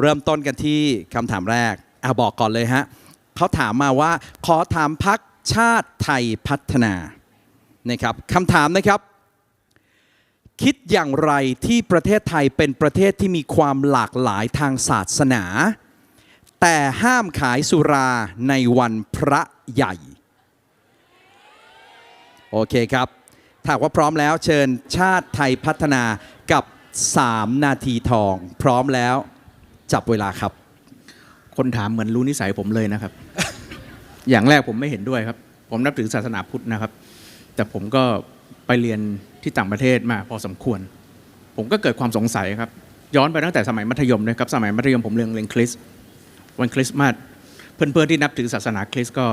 เริ่มต้นกันที่คำถามแรกอะบอกก่อนเลยฮะเขาถามมาว่า ขอถามพักชาติไทยพัฒนานะครับคำถามนะครับ คิดอย่างไรที่ประเทศไทยเป็นประเทศที่มีความหลากหลายทางศาสนา แต่ห้ามขายสุราในวันพระใหญ่ โอเคครับถ้าว่าพร้อมแล้วเชิญชาติไทยพัฒนากับ 3 นาทีทอง พร้อมแล้ว จับเวลาครับ คนถามเหมือนรู้นิสัยผมเลยนะครับ อย่างแรกผมไม่เห็นด้วยครับ ผมนับถือศาสนาพุทธนะครับ แต่ผมก็ไปเรียนที่ต่างประเทศมาพอสมควร ผมก็เกิดความสงสัยครับ ย้อนไปตั้งแต่สมัยมัธยมนะครับ สมัยมัธยมผมเรียนเรียนคริสต์วันคริสต์มาสเพื่อนๆที่นับถือศาสนาคริสต์ก็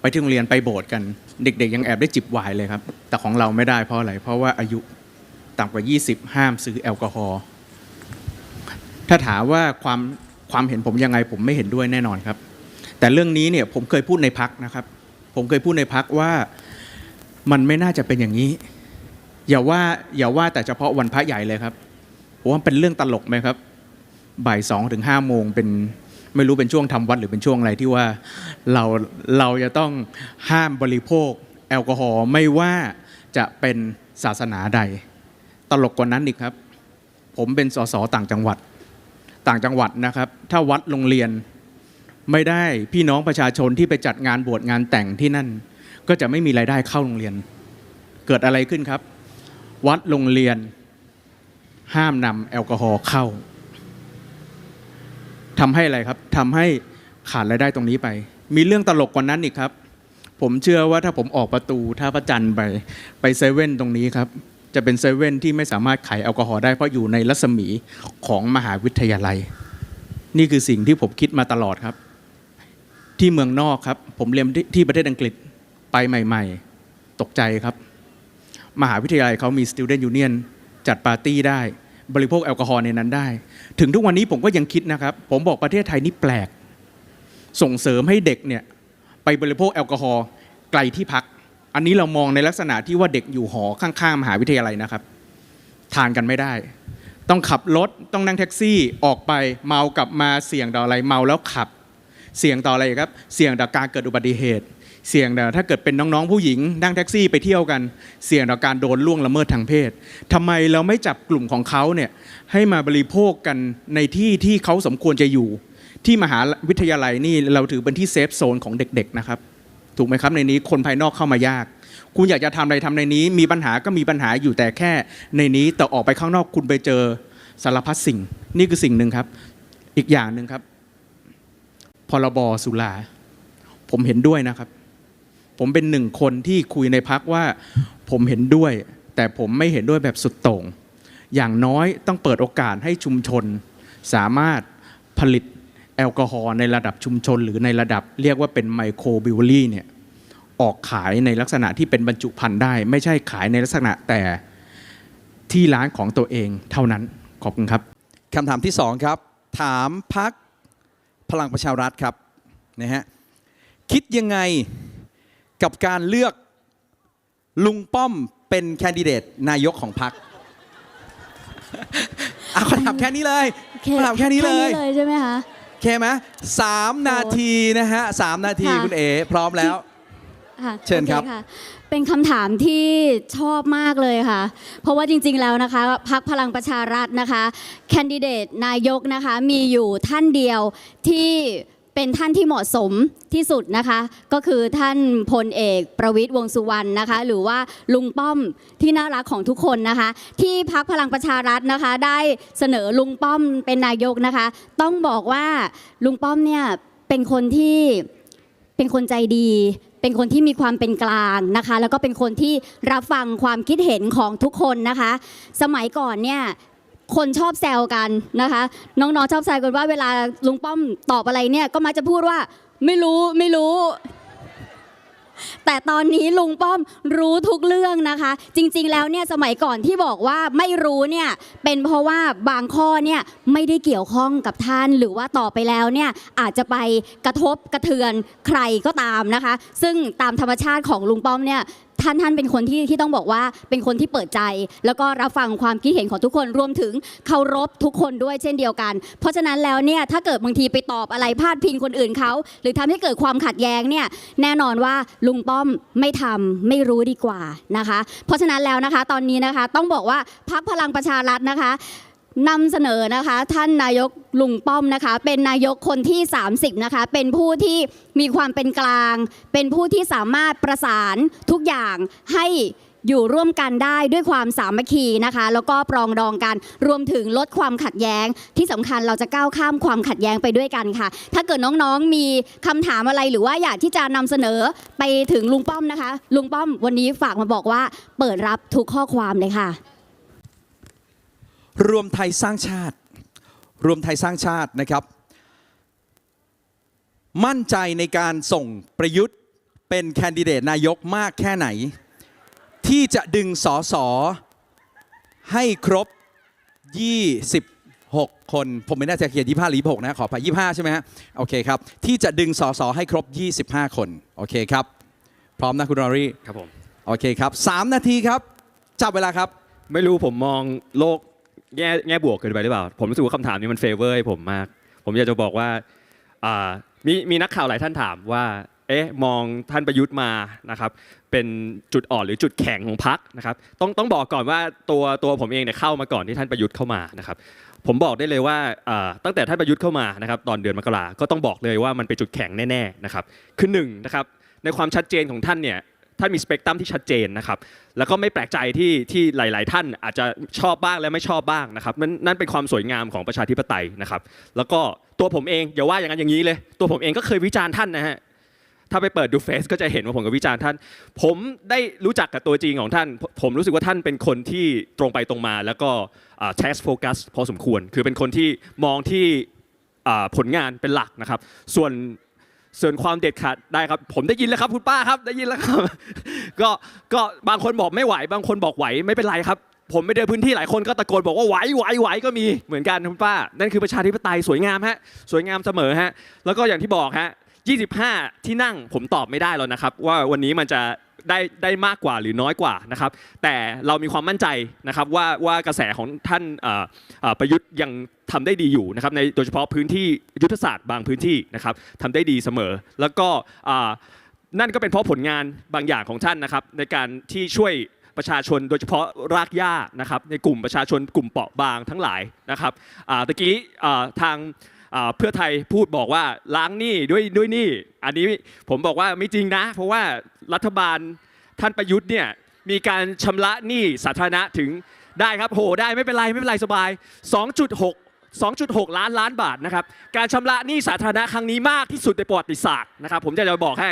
ไปที่โรงเรียนไปโบสถ์กัน เด็ก ๆ ยังแอบได้จิบไวน์เลยครับ แต่ของเราไม่ได้เพราะอะไร เพราะว่าอายุต่ำกว่า 20 ห้ามซื้อแอลกอฮอล์ ถ้าถามว่าความความเห็นผมยังไงผมไม่เห็นด้วยแน่นอนครับ แต่เรื่องนี้เนี่ยผมเคยพูดในพักนะครับ ผมเคยพูดในพักว่ามันไม่น่าจะเป็นอย่างนี้ อย่าว่าอย่าว่าแต่เฉพาะวันพระใหญ่เลยครับผมว่าเป็นเรื่องตลกไหมครับ บ่ายสองถึงห้าโมงเป็นไม่รู้เป็นช่วงทำวัดหรือเป็นช่วงอะไรที่ว่าเราเราจะต้องห้ามบริโภค แอลกอฮอล์ไม่ว่าจะเป็นศาสนาใด ตลกกว่านั้นอีกครับ ผมเป็นสสต่างจังหวัด ต่างจังหวัดนะครับ ถ้าวัดโรงเรียนไม่ได้พี่น้องประชาชนที่ไปจัดงานบวชงานแต่งที่นั่น ก็จะไม่มีรายได้เข้าโรงเรียน เกิดอะไรขึ้นครับ วัดโรงเรียนห้ามนำแอลกอฮอล์เข้าทำให้อะไรครับทำให้ขาดรายได้ตรงนี้ไป มีเรื่องตลกกว่านั้นอีกครับ ผมเชื่อว่าถ้าผมออกประตูท่าพระจันทร์ไปไปเซเว่นตรงนี้ครับ จะเป็นเซเว่นที่ไม่สามารถขายแอลกอฮอล์ได้เพราะอยู่ในรัศมีของมหาวิทยาลัย นี่คือสิ่งที่ผมคิดมาตลอดครับ ที่เมืองนอกครับ ผมเรียนที่ที่ประเทศอังกฤษไปใหม่ ๆ ตกใจครับ มหาวิทยาลัยเขามี student union จัดปาร์ตี้ได้ บริโภคแอลกอฮอล์ในนั้นได้ ถึงทุกวันนี้ผมก็ยังคิดนะครับ ผมบอกประเทศไทยนี่แปลก ส่งเสริมให้เด็กเนี่ยไปบริโภคแอลกอฮอล์ไกลที่พัก อันนี้เรามองในลักษณะที่ว่าเด็กอยู่หอข้างๆมหาวิทยาลัยนะครับ ทานกันไม่ได้ ต้องขับรถต้องนั่งแท็กซี่ออกไปเมากลับมาเสี่ยงต่ออะไรเมาแล้วขับ เสี่ยงต่ออะไรครับ เสี่ยงต่อการเกิดอุบัติเหตุ เสี่ยงต่อถ้าเกิดเป็นน้องๆผู้หญิงนั่งแท็กซี่ไปเที่ยวกัน เสี่ยงต่อการโดนล่วงละเมิดทางเพศทำไมเราไม่จับกลุ่มของเขาเนี่ยให้มาบริโภคกันในที่ที่เขาสมควรจะอยู่ ที่มหาวิทยาลัยนี่เราถือเป็นที่เซฟโซนของเด็ก ๆนะครับ ถูกไหมครับในนี้คนภายนอกเข้ามายาก คุณอยากจะทำอะไรทำในนี้ มีปัญหาก็มีปัญหาอยู่แต่แค่ในนี้แต่ออกไปข้างนอกคุณไปเจอสารพัดสิ่ง นี่คือสิ่งหนึ่งครับ อีกอย่างหนึ่งครับพรบสุราผมเห็นด้วยนะครับ ผมเป็นหนึ่งคนที่คุยในพักว่า ผมเห็นด้วย แต่ผมไม่เห็นด้วยแบบสุดโต่งอย่างน้อยต้องเปิดโอกาสให้ชุมชน สามารถผลิต แอลกอฮอล์ในระดับชุมชน หรือในระดับเรียกว่าเป็นไมโครบิวเวอรี่เนี่ยออกขายในลักษณะที่เป็นบรรจุภัณฑ์ได้ ไม่ใช่ขายในลักษณะแต่ที่ร้านของตัวเองเท่านั้นขอบคุณครับคำถามที่สองครับ ถามพักพลังประชารัฐครับนะฮะคิดยังไงกับการเลือกลุงป้อมเป็นแคนดิเดตนายกของพักเอาคำถามแค่นี้เลยโอเคคำถามแค่นี้เลยเลยใช่ไหมคะโอ เคไหมสามนาทีนะฮะสามนาทีค่ะ คุณเอ๋พร้อมแล้ว ค่ะเชิญครับ โอะเป็นคำถามที่ชอบมากเลยค่ะ เพราะว่าจริงๆแล้วนะคะพักพลังประชารัฐนะคะ แคนดิเดตนายกนะคะมีอยู่ท่านเดียวที่ เป็นท่านที่เหมาะสมที่สุดนะคะ ก็คือท่านพลเอกประวิตยวงสุวรรณนะคะ หรือว่าลุงป้อมที่น่ารักของทุกคนนะคะ ที่พักพลังประชารัฐนะคะ ได้เสนอลุงป้อมเป็นนายกนะคะ ต้องบอกว่าลุงป้อมเนี่ยเป็นคนที่เป็นคนใจดีเป็นคนที่มีความเป็นกลางนะคะ แล้วก็เป็นคนที่รับฟังความคิดเห็นของทุกคนนะคะ สมัยก่อนเนี่ย คนชอบแซวกันนะคะ น้องๆชอบแซวกันว่าเวลาลุงป้อมตอบอะไรเนี่ยก็มักจะพูดว่าไม่รู้ไม่รู้ แต่ตอนนี้ลุงป้อมรู้ทุกเรื่องนะคะ จริงๆแล้วเนี่ยสมัยก่อนที่บอกว่าไม่รู้เนี่ยเป็นเพราะว่าบางข้อเนี่ยไม่ได้เกี่ยวข้องกับท่านหรือว่าต่อไปแล้วเนี่ยอาจจะไปกระทบกระเทือนใครก็ตามนะคะ ซึ่งตามธรรมชาติของลุงป้อมเนี่ย ท่านท่านเป็นคนที่ที่ต้องบอกว่าเป็นคนที่เปิดใจ แล้วก็รับฟังความคิดเห็นของทุกคนรวมถึงเคารพทุกคนด้วยเช่นเดียวกัน เพราะฉะนั้นแล้วเนี่ยถ้าเกิดบางทีไปตอบอะไรพาดพิงคนอื่นเขาหรือทำให้เกิดความขัดแย้งเนี่ยแน่นอนว่าลุงป้อมไม่ทำไม่รู้ดีกว่านะคะ เพราะฉะนั้นแล้วนะคะตอนนี้นะคะต้องบอกว่าพักพลังประชารัฐนะคะ นำเสนอนะคะ ท่านนายกลุงป้อมนะคะ เป็นนายกคนที่ 30 นะคะ เป็นผู้ที่มีความเป็นกลาง เป็นผู้ที่สามารถประสานทุกอย่างให้อยู่ร่วมกันได้ด้วยความสามัคคีนะคะ แล้วก็ปรองดองกันรวมถึงลดความขัดแย้ง ที่สำคัญเราจะก้าวข้ามความขัดแย้งไปด้วยกันค่ะ ถ้าเกิดน้องๆมีคำถามอะไรหรือว่าอยากที่จะนำเสนอไปถึงลุงป้อมนะคะ ลุงป้อมวันนี้ฝากมาบอกว่าเปิดรับทุกข้อความเลยค่ะ รวมไทยสร้างชาติ รวมไทยสร้างชาตินะครับ มั่นใจในการส่งประยุทธ์เป็นแคนดิเดตนายกมากแค่ไหน ที่จะดึงสอสอให้ครบ 26 คน ผมไม่แน่ใจเขียน 25 หรือ 26 นะ ขออภัย25 ใช่ไหมฮะ โอเคครับ ที่จะดึงสอสอให้ครบ 25 คน โอเคครับ พร้อมนะคุณรอรี่ ครับผม โอเคครับ 3 นาทีครับ จับเวลาครับ ไม่รู้ผมมองโลก แง่แง่บวกเกินไปหรือเปล่า ผมรู้สึกว่าคำถามนี้มันเฟเวอร์ให้ผมมาก ผมอยากจะบอกว่าอ่ามีมีนักข่าวหลายท่านถามว่า เอ๊ะมองท่านประยุทธ์มานะครับเป็นจุดอ่อนหรือจุดแข็งของพรรคนะครับต้องต้องบอกก่อนว่าตัวตัวผมเองเนี่ยเข้ามาก่อนที่ท่านประยุทธ์เข้ามานะครับผมบอกได้เลยว่าอ่าตั้งแต่ท่านประยุทธ์เข้ามานะครับตอนเดือนมกราก็ต้องบอกเลยว่ามันเป็นจุดแข็งแน่ๆนะครับคือหนึ่งนะครับในความชัดเจนของท่านเนี่ย ท่านมีสเปกตรัมที่ชัดเจนนะครับแล้วก็ไม่แปลกใจที่ที่หลาย ๆ ท่านอาจจะชอบบ้างและไม่ชอบบ้างนะครับนั่นนั่นเป็นความสวยงามของประชาธิปไตยนะครับแล้วก็ตัวผมเองอย่าว่าอย่างนั้นอย่างนี้เลย ตัวผมเองก็เคยวิจารณ์ท่านนะฮะถ้าไปเปิดดูเฟซก็จะเห็นว่าผมกับวิจารณ์ท่าน ผมได้รู้จักกับตัวจริงของท่าน ผมรู้สึกว่าท่านเป็นคนที่ตรงไปตรงมา แล้วก็แทสโฟกัสพอสมควร คือเป็นคนที่มองที่ผลงานเป็นหลักนะครับ ส่วน ส่วนความเด็ดขาดได้ครับ ผมได้ยินแล้วครับคุณป้าครับได้ยินแล้วครับ ก็ก็บางคนบอกไม่ไหว บางคนบอกไหวไม่เป็นไรครับ ผมไปเดินพื้นที่หลายคนก็ตะโกนบอกว่าไหวไหวไหวก็มีเหมือนกันคุณป้า นั่นคือประชาธิปไตยสวยงามฮะสวยงามเสมอฮะแล้วก็อย่างที่บอกฮะ 25 ที่นั่งผมตอบไม่ได้แล้วนะครับ ว่าวันนี้มันจะได้ได้มากกว่าหรือน้อยกว่านะครับ แต่เรามีความมั่นใจนะครับว่าว่ากระแสของท่านประยุทธ์ยังทำได้ดีอยู่นะครับในโดยเฉพาะพื้นที่ยุทธศาสตร์บางพื้นที่นะครับทำได้ดีเสมอ แล้วก็นั่นก็เป็นเพราะผลงานบางอย่างของท่านนะครับ ในการที่ช่วยประชาชนโดยเฉพาะรากหญ้านะครับในกลุ่มประชาชนกลุ่มเปราะบางทั้งหลายนะครับตะกี้ทาง เพื่อไทยพูดบอกว่าล้างหนี้ด้วยด้วยหนี้อันนี้ผมบอกว่าไม่จริงนะ เพราะว่ารัฐบาลท่านประยุทธ์เนี่ยมีการชำระหนี้สาธารณะถึงได้ครับโหได้ไม่เป็นไรไม่เป็นไรสบาย 2.6 2.6 ล้านล้านบาทนะครับ การชำระหนี้สาธารณะครั้งนี้มากที่สุดในประวัติศาสตร์นะครับ ผมจะจะบอกให้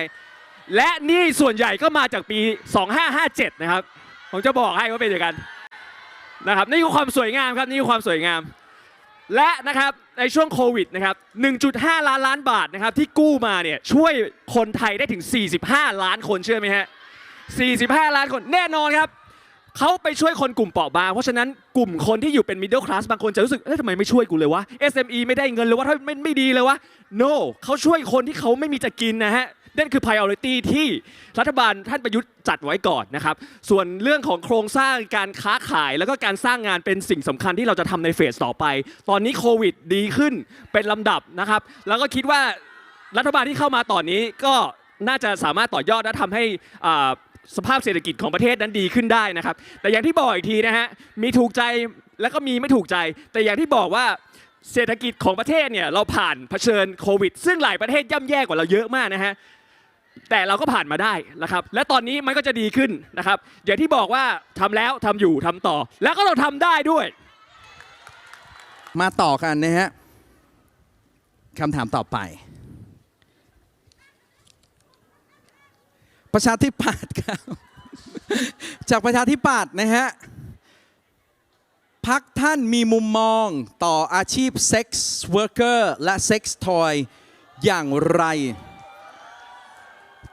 และหนี้ส่วนใหญ่ก็มาจากปี 2557 นะครับ ผมจะบอกให้ว่าเป็นอย่างนั้นนะครับ นี่คือความสวยงามครับ นี่คือความสวยงาม และนะครับ ในช่วงโควิดนะครับ 1.5 ล้านล้านบาทนะครับที่กู้มาเนี่ยช่วยคนไทยได้ถึง 45 ล้านคนเชื่อไหมฮะ 45 ล้านคนแน่นอนครับเขาไปช่วยคนกลุ่มเปราะบาง เพราะฉะนั้นกลุ่มคนที่อยู่เป็นมิดเดิลคลาสบางคนจะรู้สึกเอ๊ะทำไมไม่ช่วยกูเลยวะ SME ไม่ได้เงินเลยวะถ้าไม่ไม่ดีเลยวะ no เขาช่วยคนที่เขาไม่มีจะกินนะฮะ นั่นคือ priority ที่รัฐบาลท่านประยุทธ์จัดไว้ก่อนนะครับ ส่วนเรื่องของโครงสร้างการค้าขาย แล้วก็การสร้างงานเป็นสิ่งสำคัญที่เราจะทำในเฟสต่อไป ตอนนี้โควิดดีขึ้นเป็นลำดับนะครับ แล้วก็คิดว่ารัฐบาลที่เข้ามาตอนนี้ก็น่าจะสามารถต่อยอดและทำให้สภาพเศรษฐกิจของประเทศนั้นดีขึ้นได้นะครับ แต่อย่างที่บอกอีกทีนะฮะมีถูกใจแล้วก็มีไม่ถูกใจ แต่อย่างที่บอกว่าเศรษฐกิจของประเทศเนี่ยเราผ่านเผชิญโควิด ซึ่งหลายประเทศย่ำแย่กว่าเราเยอะมากนะฮะ แต่เราก็ผ่านมาได้นะครับ และตอนนี้มันก็จะดีขึ้นนะครับ อย่างที่บอกว่าทำแล้วทำอยู่ทำต่อ แล้วก็เราทำได้ด้วย มาต่อกันนะฮะคำถามต่อไป ประชาธิปัตย์ครับ จากประชาธิปัตย์นะฮะพักท่านมีมุมมองต่ออาชีพเซ็กซ์เวิร์กเกอร์และเซ็กซ์ทอยอย่างไร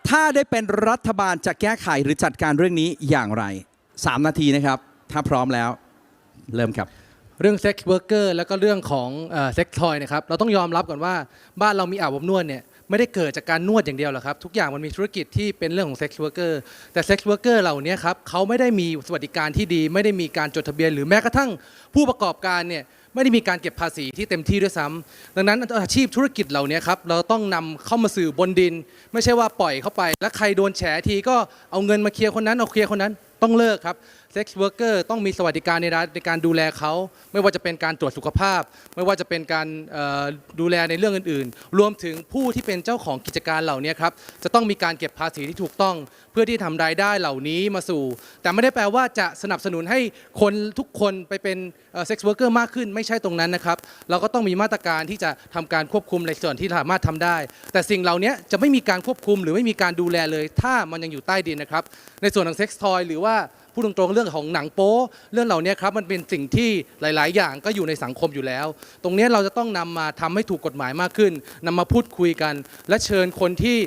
ถ้าได้เป็นรัฐบาลจะแก้ไขหรือจัดการเรื่องนี้อย่างไร 3 นาทีนะครับ ถ้าพร้อมแล้วเริ่มครับ เรื่องเซ็กซ์เวิร์กเกอร์แล้วก็เรื่องของเซ็กซ์ทอยนะครับเราต้องยอมรับก่อนว่าบ้านเรามีอาบอบนวดเนี่ยไม่ได้เกิดจากการนวดอย่างเดียวหรอกครับ ทุกอย่างมันมีธุรกิจที่เป็นเรื่องของเซ็กซ์ r ว r ร์กเกอร์แต่เซ็กซ์ r ว r ร์กเกอร์เหล่านี้ครับเขาไม่ได้มีสวัสดิการที่ดี ไม่ได้มีการจดทะเบียน หรือแม้กระทั่งผู้ประกอบการเนี่ย ไม่ได้มีการเก็บภาษีที่เต็มที่ด้วยซ้ำดังนั้นอาชีพธุรกิจเหล่านี้ครับเราต้องนำเข้ามาสื่อบนดิน ไม่ใช่ว่าปล่อยเข้าไป แล้วใครโดนแฉทีก็เอาเงินมาเคลียร์คนนั้นเอาเคลียร์คนนั้นต้องเลิกครับ เซ็กซ์ r ว r ร์กเกอร์ต้องมีสวัสดิการในในการดูแลเขาไม่ว่าจะเป็นการตรวจสุขภาพ ไม่ว่าจะเป็นการดูแลในเรื่องอื่น ๆ รวมถึงผู้ที่เป็นเจ้าของกิจการเหล่านี้ครับจะต้องมีการเก็บภาษีที่ถูกต้อง เพื่อที่ทำรายได้เหล่านี้มาสู่ แต่ไม่ได้แปลว่าจะสนับสนุนให้คนทุกคนไปเป็นเซ็กซ์ r ว r ร์กเกอร์มากขึ้นไม่ใช่ตรงนั้นนะครับเราก็ต้องมีมาตรการที่จะทำการควบคุมในส่วนที่สามารถทำได้ แต่สิ่งเหล่านี้จะไม่มีการควบคุมหรือไม่มีการดูแลเลย ถ้ามันยังอยู่ใต้ดินนะครับในส่วนของเซ็กซ์ทอยหรือว่า พูดตรงๆเรื่องของหนังโป๊เรื่องเหล่านี้ครับมันเป็นสิ่งที่หลาย ๆ อย่างก็อยู่ในสังคมอยู่แล้ว ตรงนี้เราจะต้องนำมาทำให้ถูกกฎหมายมากขึ้นนำมาพูดคุยกัน และเชิญคนที่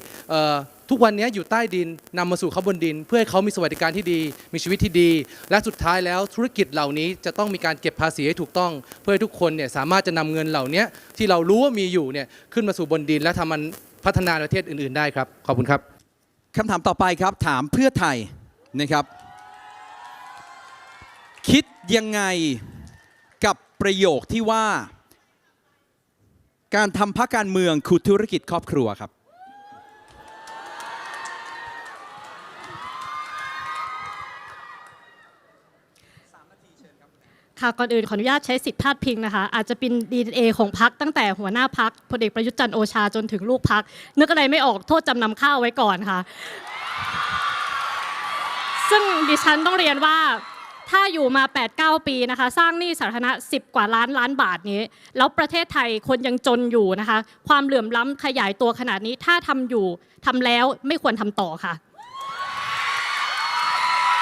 ทุกวันนี้อยู่ใต้ดินนำมาสู่เขาบนดิน เพื่อให้เขามีสวัสดิการที่ดี มีชีวิตที่ดี และสุดท้ายแล้วธุรกิจเหล่านี้จะต้องมีการเก็บภาษีให้ถูกต้อง เพื่อให้ทุกคนเนี่ยสามารถจะนำเงินเหล่านี้ที่เรารู้ว่ามีอยู่เนี่ยขึ้นมาสู่บนดิน และทำมันพัฒนาประเทศอื่น ๆ ได้ครับขอบคุณครับคำถามต่อไปครับถามเพื่อไทยนะครับ คิดยังไงกับประโยคที่ว่า การทำพักการเมืองคือธุรกิจครอบครัวครับ ค่ะก่อนอื่นขออนุญาตใช้สิทธิพาดพิงนะคะ อาจจะเป็น DNA ของพักตั้งแต่หัวหน้าพักพลเอกประยุทธ์จันทร์โอชาจนถึงลูกพัก นึกอะไรไม่ออกโทษจำนำข้าวไว้ก่อนค่ะ ซึ่งดิฉันต้องเรียนว่า ถ้าอยู่มา 8-9 ปีนะคะ สร้างหนี้สาธารณะ 10 กว่าล้านล้านบาทนี้ แล้วประเทศไทยคนยังจนอยู่นะคะ ความเหลื่อมล้ำขยายตัวขนาดนี้ ถ้าทำอยู่ทำแล้วไม่ควรทำต่อค่ะ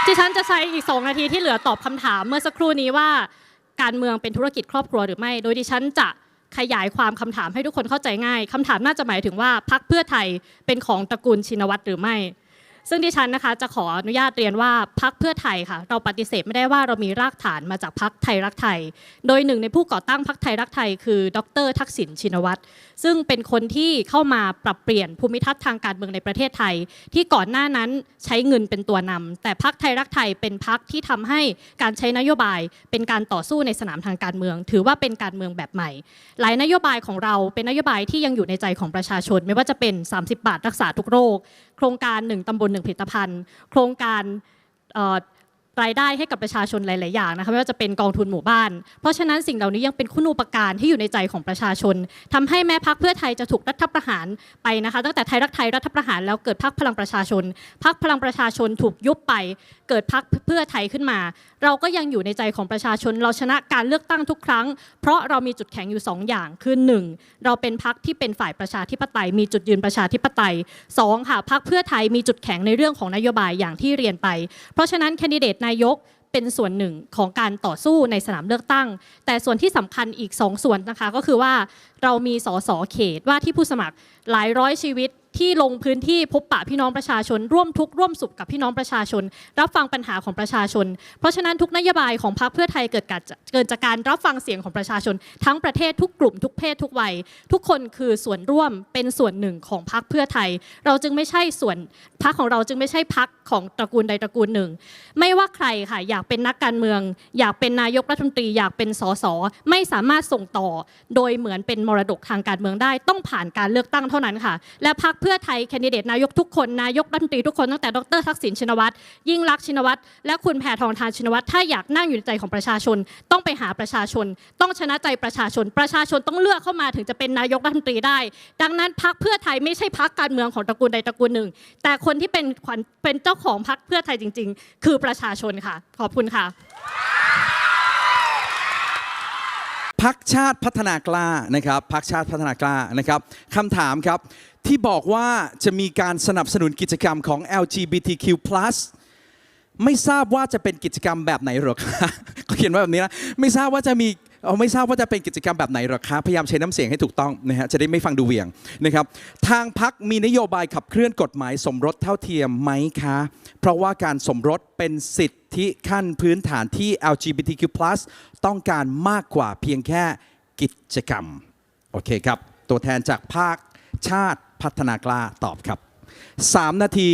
ดิฉันจะใช้อีก 2 นาทีที่เหลือตอบคำถามเมื่อสักครู่นี้ว่า การเมืองเป็นธุรกิจครอบครัวหรือไม่ โดยดิฉันจะขยายความคำถามให้ทุกคนเข้าใจง่ายคำถามน่าจะหมายถึงว่าพักเพื่อไทยเป็นของตระกูลชินวัตรหรือไม่ ซึ่งดิฉันนะคะจะขออนุญาตเรียนว่าพักเพื่อไทยค่ะ เราปฏิเสธไม่ได้ว่าเรามีรากฐานมาจากพักไทยรักไทย โดยหนึ่งในผู้ก่อตั้งพักไทยรักไทย คือ ดร ทักษิณชินวัตร ซึ่งเป็นคนที่เข้ามาปรับเปลี่ยนภูมิทัศน์ทางการเมืองในประเทศไทย ที่ก่อนหน้านั้นใช้เงินเป็นตัวนำแต่พักไทยรักไทยเป็นพักที่ทำให้การใช้นโยบายเป็นการต่อสู้ในสนามทางการเมือง ถือว่าเป็นการเมืองแบบใหม่ หลายนโยบายของเราเป็นนโยบายที่ยังอยู่ในใจของประชาชน ไม่ว่าจะเป็น 30 บาทรักษาทุกโรค โครงการ 1ตำบล1ผลิตภัณฑ์ โครงการ รายได้ให้กับประชาชนหลาย ๆ อย่างนะคะไม่ว่าจะเป็นกองทุนหมู่บ้าน เพราะฉะนั้นสิ่งเหล่านี้ยังเป็นคุณูปการที่อยู่ในใจของประชาชนทำให้แม้พักเพื่อไทยจะถูกรัฐประหารไปนะคะตั้งแต่ไทยรักไทยรัฐประหารแล้วเกิดพักพลังประชาชน พักพลังประชาชนถูกยุบไป เกิดพักเพื่อไทยขึ้นมา เราก็ยังอยู่ในใจของประชาชน เราชนะการเลือกตั้งทุกครั้ง เพราะเรามีจุดแข็งอยู่ 2 อย่างคือ 1. เราเป็นพักที่เป็นฝ่ายประชาธิปไตย มีจุดยืนประชาธิปไตย 2. ค่ะพักเพื่อไทยมีจุดแข็งในเรื่องของนโยบายอย่างที่เรียนไป เพราะฉะนั้นแคนดิเดตนายกเป็นส่วนหนึ่งของการต่อสู้ในสนามเลือกตั้ง แต่ส่วนที่สำคัญอีก 2 ส่วนนะคะก็คือว่าเรามีสสเขตว่าที่ผู้สมัครหลายร้อยชีวิต ที่ลงพื้นที่พบปะพี่น้องประชาชน ร่วมทุกข์ร่วมสุขกับพี่น้องประชาชน รับฟังปัญหาของประชาชน เพราะฉะนั้นทุกนโยบายของพรรคเพื่อไทยเกิดจากเกิดจากการรับฟังเสียงของประชาชน ทั้งประเทศทุกกลุ่มทุกเพศทุกวัย ทุกคนคือส่วนร่วมเป็นส่วนหนึ่งของพรรคเพื่อไทย เราจึงไม่ใช่ส่วนพรรคของเราจึงไม่ใช่พรรคของตระกูลใดตระกูลหนึ่ง ไม่ว่าใครค่ะอยากเป็นนักการเมือง อยากเป็นนายกรัฐมนตรีอยากเป็นสสไม่สามารถส่งต่อ โดยเหมือนเป็นมรดกทางการเมืองได้ ต้องผ่านการเลือกตั้งเท่านั้นค่ะ และพรรคพื่อไทยแคนดิเดตนายกทุกคนนายกรัฐมนตรีทุกคนตั้งแต่ดรทักษิณชินวัตรยิ่งรักชินวัตรและคุณแพทองทานชินวัตรถ้าอยากนั่งอยู่ในใจของประชาชน ต้องไปหาประชาชน ต้องชนะใจประชาชน ประชาชนต้องเลือกเข้ามาถึงจะเป็นนายกรัฐมนตรีได้ ดังนั้นพรรคเพื่อไทยไม่ใช่พรรคการเมืองของตระกูลใดตระกูลหนึ่ง แต่คนที่เป็นขวัญเป็นเจ้าของพรรคเพื่อไทยจริง ๆ คือประชาชนค่ะ ขอบคุณค่ะ พักชาติพัฒนากล้านะครับพักชาติพัฒนากล้านะครับคำถามครับที่บอกว่าจะมีการสนับสนุนกิจกรรมของ LGBTQ+ ไม่ทราบว่าจะเป็นกิจกรรมแบบไหนหรอคะเขาเขียนไว้แบบนี้นะ ไม่ทราบว่าจะมี เอาไม่ทราบว่าจะเป็นกิจกรรมแบบไหนหรอคะพยายามใช้น้ำเสียงให้ถูกต้องนะฮะจะได้ไม่ฟังดูเหวี่ยงนะครับทางพักมีนโยบายขับเคลื่อนกฎหมายสมรสเท่าเทียมไหมคะ เพราะว่าการสมรสเป็นสิทธิขั้นพื้นฐานที่ LGBTQ+ ต้องการมากกว่าเพียงแค่กิจกรรมโอเคครับ ตัวแทนจากภาคชาติพัฒนากล้าตอบครับ 3 นาที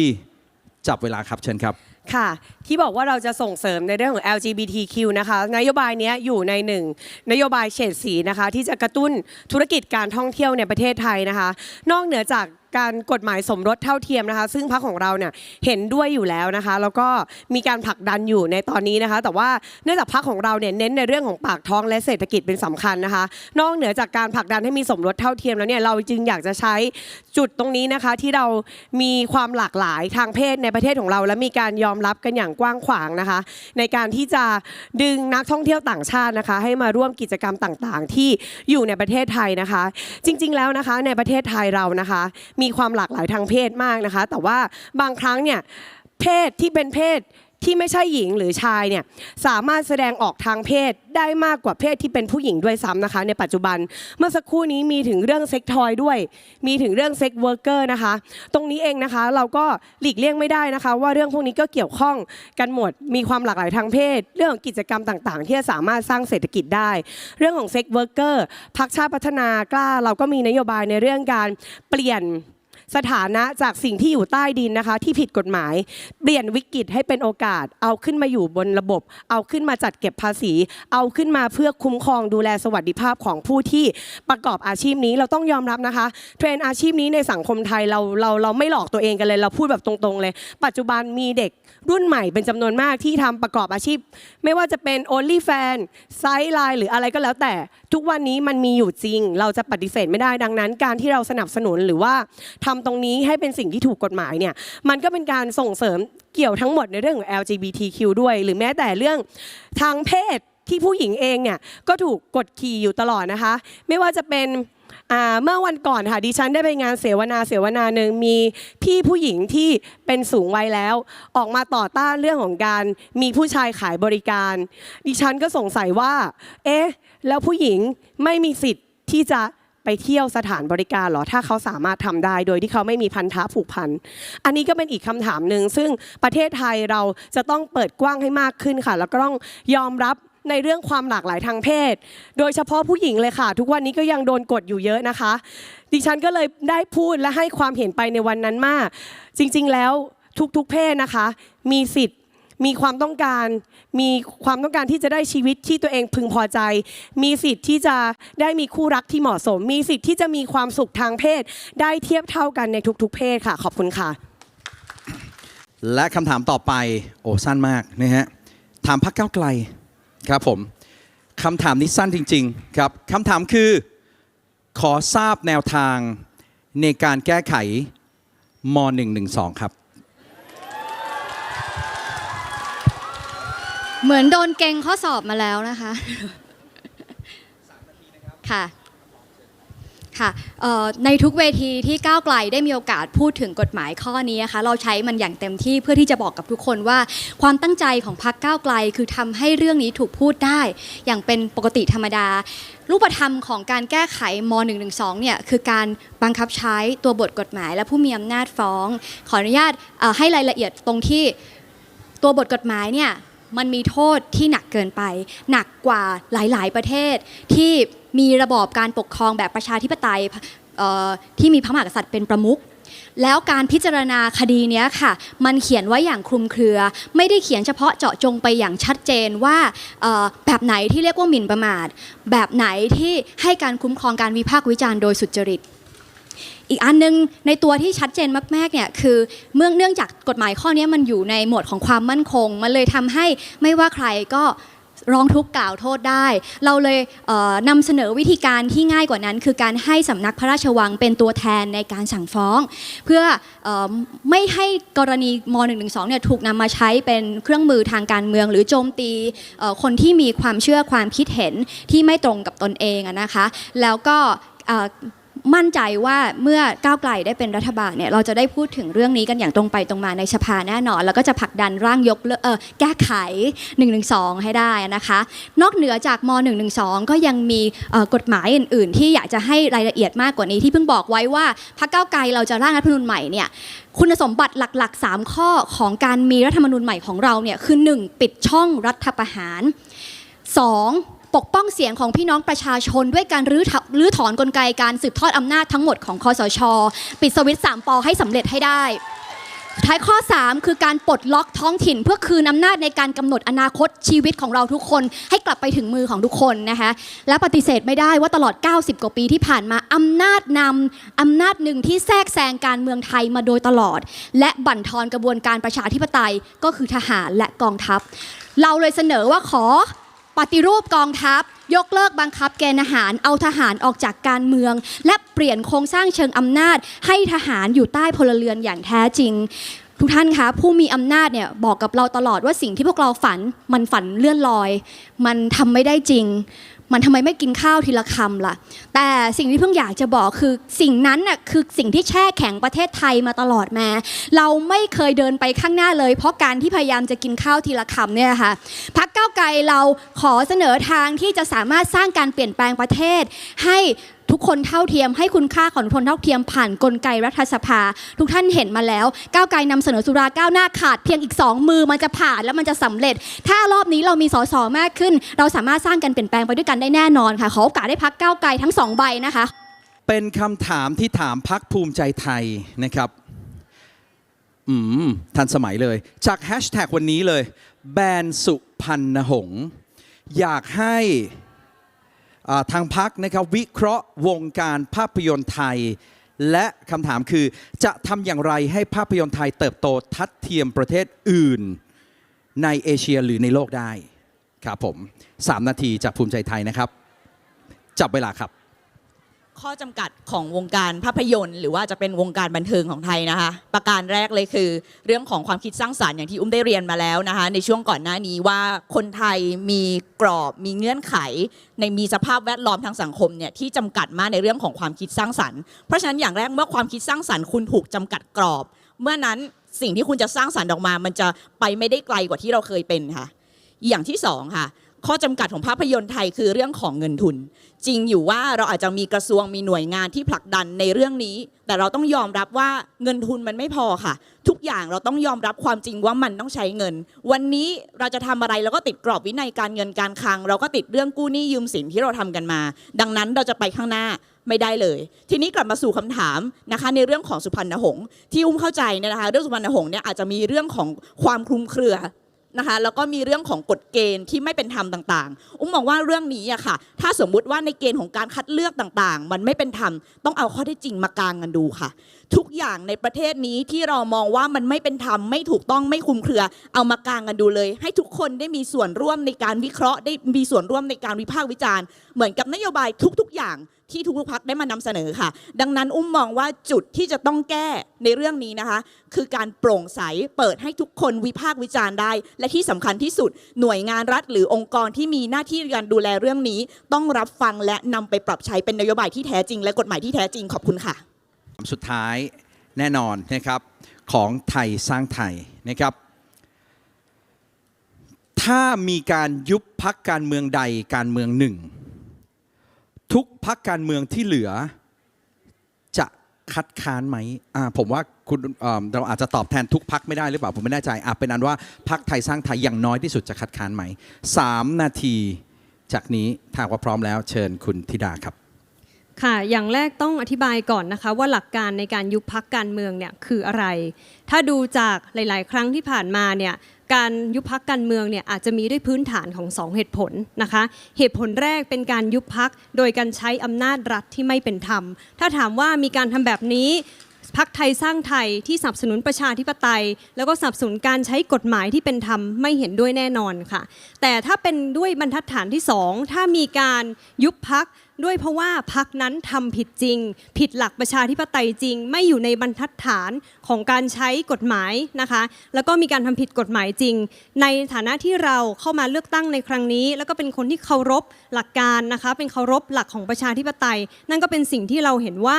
จับเวลาครับเชิญครับค่ะที่บอกว่าเราจะส่งเสริมในเรื่องของ LGBTQ นะคะนโยบายเนี้ยอยู่ในหนึ่งนโยบายเฉดสีนะคะที่จะกระตุ้นธุรกิจการท่องเที่ยวในประเทศไทยนะคะ นอกเหนือจากการกฎหมายสมรสเท่าเทียมนะคะ ซึ่งพรรคของเราเนี่ยเห็นด้วยอยู่แล้วนะคะ แล้วก็มีการผลักดันอยู่ในตอนนี้นะคะ แต่ว่าเนื่องจากพรรคของเราเนี่ยเน้นในเรื่องของปากท้องและเศรษฐกิจเป็นสำคัญนะคะ นอกเหนือจากการผลักดันให้มีสมรสเท่าเทียมแล้วเนี่ยเราจึงอยากจะใช้จุดตรงนี้นะคะ ที่เรามีความหลากหลายทางเพศในประเทศของเรา และมีการยอมรับกันอย่างกว้างขวางนะคะ ในการที่จะดึงนักท่องเที่ยวต่างชาตินะคะ ให้มาร่วมกิจกรรมต่างๆ ที่อยู่ในประเทศไทยนะคะ จริง ๆ แล้วนะคะในประเทศไทยเรานะคะ มีความหลากหลายทางเพศมากนะคะ แต่ว่าบางครั้งเนี่ยเพศที่เป็นเพศ ที่ไม่ใช่หญิงหรือชายเนี่ยสามารถแสดงออกทางเพศได้มากกว่าเพศที่เป็นผู้หญิงด้วยซ้ำนะคะ ในปัจจุบันเมื่อสักครู่นี้มีถึงเรื่องเซ็กทอยด้วย มีถึงเรื่องเซ็กเวิร์กเกอร์นะคะ ตรงนี้เองนะคะเราก็หลีกเลี่ยงไม่ได้นะคะ ว่าเรื่องพวกนี้ก็เกี่ยวข้องกันหมดมีความหลากหลายทางเพศ เรื่องของกิจกรรมต่างๆ ที่จะสามารถสร้างเศรษฐกิจได้ เรื่องของเซ็กเวิร์กเกอร์พักชาติพัฒนากล้า เราก็มีนโยบายในเรื่องการเปลี่ยน สถานะจากสิ่งที่อยู่ใต้ดินนะคะ ที่ผิดกฎหมาย เปลี่ยนวิกฤตให้เป็นโอกาส เอาขึ้นมาอยู่บนระบบ เอาขึ้นมาจัดเก็บภาษี เอาขึ้นมาเพื่อคุ้มครองดูแลสวัสดิภาพของผู้ที่ประกอบอาชีพนี้เราต้องยอมรับนะคะ เทรนด์อาชีพนี้ในสังคมไทยเราเราเราไม่หลอกตัวเองกันเลย เราพูดแบบตรงๆเลย ปัจจุบันมีเด็กรุ่นใหม่เป็นจำนวนมากที่ทำประกอบอาชีพ ไม่ว่าจะเป็น only fan ไซส์ไลน์หรืออะไรก็แล้วแต่ทุกวันนี้มันมีอยู่จริง เราจะปฏิเสธไม่ได้ดังนั้น การที่เราสนับสนุนหรือว่าทำตรงนี้ให้เป็นสิ่งที่ถูกกฎหมายเนี่ยมันก็เป็นการส่งเสริมเกี่ยวทั้งหมดในเรื่องของ LGBTQ ด้วย หรือแม้แต่เรื่องทางเพศที่ผู้หญิงเองเนี่ยก็ถูกกดขี่อยู่ตลอดนะคะ ไม่ว่าจะเป็นเมื่อวันก่อนค่ะดิฉันได้ไปงานเสวนาเสวนาหนึ่งมีพี่ผู้หญิงที่เป็นสูงวัยแล้ว ออกมาต่อต้านเรื่องของการมีผู้ชายขายบริการ ดิฉันก็สงสัยว่า เอ๊ะ แล้วผู้หญิงไม่มีสิทธิ์ที่จะ ไปเที่ยวสถานบริการเหรอถ้าเขาสามารถทำได้โดยที่เขาไม่มีพันธะผูกพัน อันนี้ก็เป็นอีกคำถามหนึ่งซึ่งประเทศไทยเราจะต้องเปิดกว้างให้มากขึ้นค่ะ แล้วก็ต้องยอมรับในเรื่องความหลากหลายทางเพศ โดยเฉพาะผู้หญิงเลยค่ะ ทุกวันนี้ก็ยังโดนกดอยู่เยอะนะคะ ดิฉันก็เลยได้พูดและให้ความเห็นไปในวันนั้นมาก จริง ๆ แล้วทุกๆเพศนะคะ มีสิทธิ์ มีความต้องการ มีความต้องการที่จะได้ชีวิตที่ตัวเองพึงพอใจ มีสิทธิ์ที่จะได้มีคู่รักที่เหมาะสม มีสิทธิ์ที่จะมีความสุขทางเพศ ได้เทียบเท่ากันในทุกๆ เพศค่ะ ขอบคุณค่ะ และคำถามต่อไปโอ้สั้นมากนะฮะถามพักเก้าไกลครับผมคำถามนี้สั้นจริง ๆ ครับคำถามคือขอทราบแนวทางในการแก้ไขม .112 ครับ เหมือนโดนเกงข้อสอบมาแล้วนะคะ ค่ะค่ะเอ่อในทุกเวทีที่ก้าวไกลได้มีโอกาสพูดถึงกฎหมายข้อนี้นะคะเราใช้มันอย่างเต็มที่เพื่อที่จะบอกกับทุกคนว่า ความตั้งใจของพรรคก้าวไกล คือทำให้เรื่องนี้ถูกพูดได้ อย่างเป็นปกติธรรมดา รูปธรรมของการแก้ไขม .112 เนี่ยคือการบังคับใช้ตัวบทกฎหมาย และผู้มีอำนาจฟ้อง ขออนุญาตให้รายละเอียดตรงที่ตัวบทกฎหมายเนี่ย มันมีโทษที่หนักเกินไป หนักกว่าหลาย ๆ ประเทศ ที่มีระบอบการปกครองแบบประชาธิปไตยที่มีพระมหากษัตริย์เป็นประมุขแล้วการพิจารณาคดีนี้ค่ะ มันเขียนไว้อย่างคลุมเครือ ไม่ได้เขียนเฉพาะเจาะจงไปอย่างชัดเจนว่าแบบไหนที่เรียกว่าหมิ่นประมาท แบบไหนที่ให้การคุ้มครองการวิพากษ์วิจารณ์โดยสุจริต อีกอันหนึงในตัวที่ชัดเจนมากๆเนี่ยคือเมื่อเนื่องจากกฎหมายข้อนี้มันอยู่ในหมวดของความมั่นคง มันเลยทำให้ไม่ว่าใครก็ร้องทุกข์กล่าวโทษได้ เราเลยเนำเสนอวิธีการที่ง่ายกว่านั้น คือการให้สำนักพระราชวังเป็นตัวแทนในการสั่งฟ้อง เพื่ออไม่ให้กรณีม .112 เนี่ยถูกนำมาใช้เป็นเครื่องมือทางการเมือง หรือโจมตีคนที่มีความเชื่อความคิดเห็นที่ไม่ตรงกับตนเองนะคะ แล้วก็ มั่นใจว่าเมื่อก้าวไกลได้เป็นรัฐบาลเนี่ยเราจะได้พูดถึงเรื่องนี้กันอย่างตรงไปตรงมาในสภาแน่นอน แล้วก็จะผลักดันร่างยกเออแก้ไข 112 ให้ได้นะคะ นอกเหนือจากม .112 ก็ยังมีกฎหมายอื่น ๆ ที่อยากจะให้รายละเอียดมากกว่านี้ที่เพิ่งบอกไว้ว่าพรรคก้าวไกลเราจะร่างรัฐธรรมนูญใหม่เนี่ยคุณสมบัติหลัก ๆ 3 ข้อของการมีรัฐธรรมนูญใหม่ของเราเนี่ยคือ 1. ปิดช่องรัฐประหาร 2. ปกป้องเสียงของพี่น้องประชาชน ด้วยการรื้อถรื้อถอนกลไกการสืบทอดอำนาจทั้งหมดของคอสช ปิดสวิตช์สามปอให้สำเร็จให้ได้ท้ายข้อ 3 คือการปลดล็อกท้องถิ่น เพื่อคืนอำนาจในการกำหนดอนาคตชีวิตของเราทุกคน ให้กลับไปถึงมือของทุกคนนะคะและปฏิเสธไม่ได้ว่าตลอด 90 กว่าปีที่ผ่านมาอำนาจนำอำนาจหนึ่งที่แทรกแซงการเมืองไทยมาโดยตลอด และบั่นทอนกระบวนการประชาธิปไตยก็คือทหารและกองทัพ เราเลยเสนอว่าขอ ปฏิรูปกองทัพ ยกเลิกบังคับเกณฑ์อาหารเอาทหารออกจากการเมือง และเปลี่ยนโครงสร้างเชิงอำนาจ ให้ทหารอยู่ใต้พลเรือนอย่างแท้จริง ทุกท่านคะผู้มีอำนาจเนี่ยบอกกับเราตลอดว่าสิ่งที่พวกเราฝันมันฝันเลื่อนลอย มันทำไม่ได้จริง มันทำไมไม่กินข้าวทีละคำล่ะ แต่สิ่งที่เพิ่งอยากจะบอกคือสิ่งนั้นน่ะคือสิ่งที่แช่แข็งประเทศไทยมาตลอดมา เราไม่เคยเดินไปข้างหน้าเลย เพราะการที่พยายามจะกินข้าวทีละคำเนี่ยค่ะพักเก้าไกลเราขอเสนอทางที่จะสามารถสร้างการเปลี่ยนแปลงประเทศให้ ทุกคนเท่าเทียมให้คุณค่าของทุกคนเท่าเทียมผ่านกลไกรัฐสภา ทุกท่านเห็นมาแล้ว ก้าวไกลนำเสนอสุราก้าวหน้าขาดเพียงอีกสองมือมันจะผ่านแล้วมันจะสำเร็จ ถ้ารอบนี้เรามีสสมากขึ้น เราสามารถสร้างการเปลี่ยนแปลงไปด้วยกันได้แน่นอนค่ะขอโอกาสได้พักก้าวไกลทั้งสองใบนะคะ เป็นคำถามที่ถามพักภูมิใจไทยนะครับอืมทันสมัยเลย จากแฮชแท็กวันนี้เลย แบรนด์สุพันนหงษ์อยากให้ ทางพักนะครับวิเคราะห์วงการภาพยนตร์ไทย และคำถามคือจะทำอย่างไรให้ภาพยนตร์ไทยเติบโตทัดเทียมประเทศอื่น ในเอเชียหรือในโลกได้ครับผม 3 นาทีจากภูมิใจไทยนะครับ จับเวลาครับ ข้อจำกัดของวงการภาพยนตร์ หรือว่าจะเป็นวงการบันเทิงของไทยนะคะ ประการแรกเลยคือ เรื่องของความคิดสร้างสารรค์อย่างที่อุ้มได้เรียนมาแล้วนะคะ ในช่วงก่อนหน้านี้ว่าคนไทยมีกรอบมีเงื่อนไข ในมีสภาพแวดล้อมทางสังคมเนี่ยที่จำกัดมากในเรื่องของความคิดสร้างสรรค์เพราะฉะนั้นอย่างแรกเมื่อความคิดสร้างสรรค์คุณถูกจำกัดกรอบ เมื่อนั้นสิ่งที่คุณจะสร้างสรรค์ออกมา มันจะไปไม่ได้ไกลกว่าที่เราเคยเป็นค่ะ อย่างที่สองค่ะ ข้อจำกัดของภาพยนตร์ไทยคือเรื่องของเงินทุน จริงอยู่ว่าเราอาจจะมีกระทรวงมีหน่วยงานที่ผลักดันในเรื่องนี้ แต่เราต้องยอมรับว่าเงินทุนมันไม่พอค่ะ ทุกอย่างเราต้องยอมรับความจริงว่ามันต้องใช้เงิน วันนี้เราจะทำอะไรเราก็ติดกรอบวินัยการเงินการคลัง เราก็ติดเรื่องกู้หนี้ยืมสินที่เราทำกันมา ดังนั้นเราจะไปข้างหน้าไม่ได้เลย ทีนี้กลับมาสู่คำถามนะคะในเรื่องของสุพรรณหงษ์ที่อุ้มเข้าใจเนี่ยนะคะเรื่องสุพรรณหงษ์เนี่ยอาจจะมีเรื่องของความคลุมเครือ นะคะแล้วก็มีเรื่องของกฎเกณฑ์ที่ไม่เป็นธรรมต่างๆ อุ้มมองว่าเรื่องนี้อะค่ะ ถ้าสมมุติว่าในเกณฑ์ของการคัดเลือกต่างๆ มันไม่เป็นธรรมต้องเอาข้อเท็จจริงมากางกันดูค่ะ ทุกอย่างในประเทศนี้ที่เรามองว่ามันไม่เป็นธรรมไม่ถูกต้องไม่คลุมเครือ เอามากางกันดูเลย ให้ทุกคนได้มีส่วนร่วมในการวิเคราะห์ได้มีส่วนร่วมในการวิพากษ์วิจารณ์ เหมือนกับนโยบายทุก ๆ อย่าง ที่ทุกๆพักได้มานำเสนอค่ะ ดังนั้นอุ้มมองว่าจุดที่จะต้องแก้ในเรื่องนี้นะคะ คือการโปร่งใสเปิดให้ทุกคนวิพากษ์วิจารณ์ได้ และที่สำคัญที่สุดหน่วยงานรัฐ หรือองค์กรที่มีหน้าที่การดูแลเรื่องนี้ ต้องรับฟังและนำไปปรับใช้เป็นนโยบายที่แท้จริง และกฎหมายที่แท้จริงขอบคุณค่ะสุดท้ายแน่นอนนะครับของไทยสร้างไทยนะครับ ถ้ามีการยุบพักการเมืองใดการเมืองหนึ่ง ทุกพักการเมืองที่เหลือ จะคัดค้านไหมอ่าผมว่าคุณเอิ่มเราอาจจะตอบแทนทุกพักไม่ได้หรือเปล่าผมไม่แน่ใจอะเป็นอันว่าพักไทยสร้างไทยอย่างน้อยที่สุดจะคัดค้านไหมสามนาทีจากนี้ถ้าว่าพร้อมแล้วเชิญคุณธิดาครับค่ะ อย่างแรกต้องอธิบายก่อนนะคะ ว่าหลักการในการยุบพักการเมืองเนี่ยคืออะไร ถ้าดูจากหลาย ๆ ครั้งที่ผ่านมาเนี่ย การยุบพักการเมืองเนี่ยอาจจะมีด้วยพื้นฐานของสองเหตุผลนะคะ เหตุผลแรกเป็นการยุบพักโดยการใช้อำนาจรัฐที่ไม่เป็นธรรม ถ้าถามว่ามีการทำแบบนี้พักไทยสร้างไทยที่สนับสนุนประชาธิปไตย แล้วก็สนับสนุนการใช้กฎหมายที่เป็นธรรมไม่เห็นด้วยแน่นอนค่ะ แต่ถ้าเป็นด้วยบรรทัดฐานที่สองถ้ามีการยุบพัก ด้วยเพราะว่าพักนั้นทำผิดจริง ผิดหลักประชาธิปไตยจริง ไม่อยู่ในบรรทัดฐานของการใช้กฎหมายนะคะ แล้วก็มีการทำผิดกฎหมายจริง ในฐานะที่เราเข้ามาเลือกตั้งในครั้งนี้ แล้วก็เป็นคนที่เคารพหลักการนะคะ เป็นเคารพหลักของประชาธิปไตย นั่นก็เป็นสิ่งที่เราเห็นว่า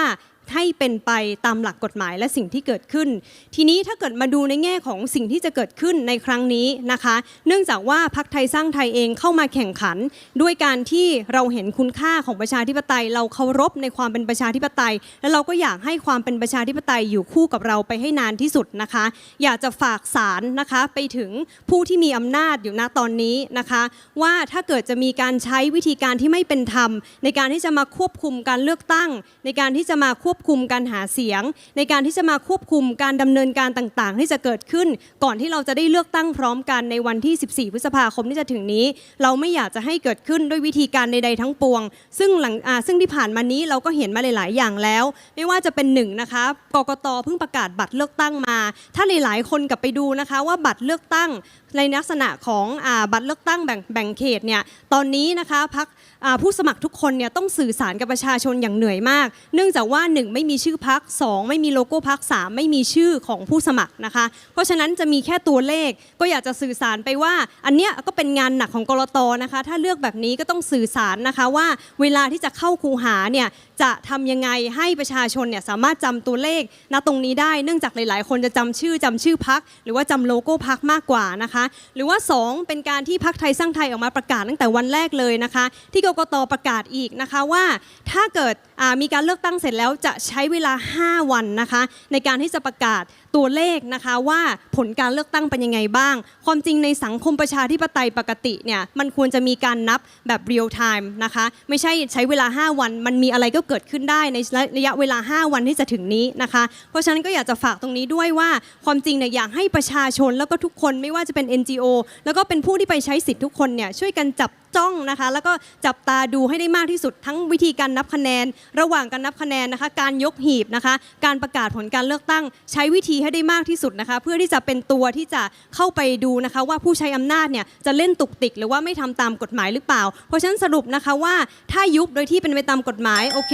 ให้เป็นไปตามหลักกฎหมายและสิ่งที่เกิดขึ้น ทีนี้ถ้าเกิดมาดูในแง่ของสิ่งที่จะเกิดขึ้นในครั้งนี้นะคะ เนื่องจากว่าพักไทยสร้างไทยเองเข้ามาแข่งขัน ด้วยการที่เราเห็นคุณค่าของประชาธิปไตย เราเคารพในความเป็นประชาธิปไตย และเราก็อยากให้ความเป็นประชาธิปไตยอยู่คู่กับเราไปให้นานที่สุดนะคะ อยากจะฝากสารนะคะไปถึงผู้ที่มีอำนาจอยู่ณตอนนี้นะคะ ว่าถ้าเกิดจะมีการใช้วิธีการที่ไม่เป็นธรรม ในการที่จะมาควบคุมการเลือกตั้ง ในการที่จะมาควบคุมการหาเสียง ในการที่จะมาควบคุมการดำเนินการต่างๆ ที่จะเกิดขึ้น ก่อนที่เราจะได้เลือกตั้งพร้อมกันในวันที่ 14 พฤษภาคมที่จะถึงนี้ เราไม่อยากจะให้เกิดขึ้นด้วยวิธีการใดๆทั้งปวง ซึ่งหลังซึ่งที่ผ่านมานี้เราก็เห็นมาหลาย ๆ อย่างแล้ว ไม่ว่าจะเป็นหนึ่งนะคะกกตเพิ่งประกาศบัตรเลือกตั้งมา ถ้าหลายๆ คนกลับไปดูนะคะว่าบัตรเลือกตั้งในลักษณะของอบัตรเลือกตั้งแบ่งแบ่งเขตเนี่ยตอนนี้นะคะพัก ผู้สมัครทุกคนเนี่ยต้องสื่อสารกับประชาชนอย่างเหนื่อยมาก เนื่องจากว่า 1 ไม่มีชื่อพักสองไม่มีโลโก้พักสามไม่มีชื่อของผู้สมัครนะคะ เพราะฉะนั้นจะมีแค่ตัวเลขก็อยากจะสื่อสารไปว่า อันเนี้ยก็เป็นงานหนักของกรตนะคะ ถ้าเลือกแบบนี้ก็ต้องสื่อสารนะคะว่าเวลาที่จะเข้าคูหาเนี่ยจะทำยังไงให้ประชาชนเนี่ยสามารถจำตัวเลขณตรงนี้ได้เนื่องจากหลาย ๆ คนจะจำชื่อจำชื่อพักหรือว่าจำโลโก้พักมากกว่านะคะ หรือว่า 2 เป็นการที่พักไทยสร้างไทยออกมาประกาศตั้งแต่วันแรกเลยนะคะ ที่กกตประกาศอีกนะคะว่าถ้าเกิดมีการเลือกตั้งเสร็จแล้วจะใช้เวลา 5 วันนะคะ ในการที่จะประกาศ ตัวเลขนะคะว่าผลการเลือกตั้งเป็นยังไงบ้าง ความจริงในสังคมประชาธิปไตยปกติเนี่ยมันควรจะมีการนับแบบเรียลไทม์นะคะไม่ใช่ใช้เวลา 5 วัน มันมีอะไรก็เกิดขึ้นได้ในระยะเวลา 5 วันที่จะถึงนี้นะคะ เพราะฉะนั้นก็อยากจะฝากตรงนี้ด้วยว่าความจริงเนี่ยอยากให้ประชาชนแล้วก็ทุกคนไม่ว่าจะเป็น NGO แล้วก็เป็นผู้ที่ไปใช้สิทธิ์ทุกคนเนี่ยช่วยกันจับ จ้องนะคะ แล้วก็จับตาดูให้ได้มากที่สุดทั้งวิธีการนับคะแนน ระหว่างการนับคะแนนนะคะ การยกหีบนะคะ การประกาศผลการเลือกตั้ง ใช้วิธีให้ได้มากที่สุดนะคะ เพื่อที่จะเป็นตัวที่จะเข้าไปดูนะคะ ว่าผู้ใช้อำนาจเนี่ยจะเล่นตุกติก หรือว่าไม่ทำตามกฎหมายหรือเปล่า เพราะฉะนั้นสรุปนะคะว่าถ้ายุบโดยที่เป็นไปตามกฎหมายโอเค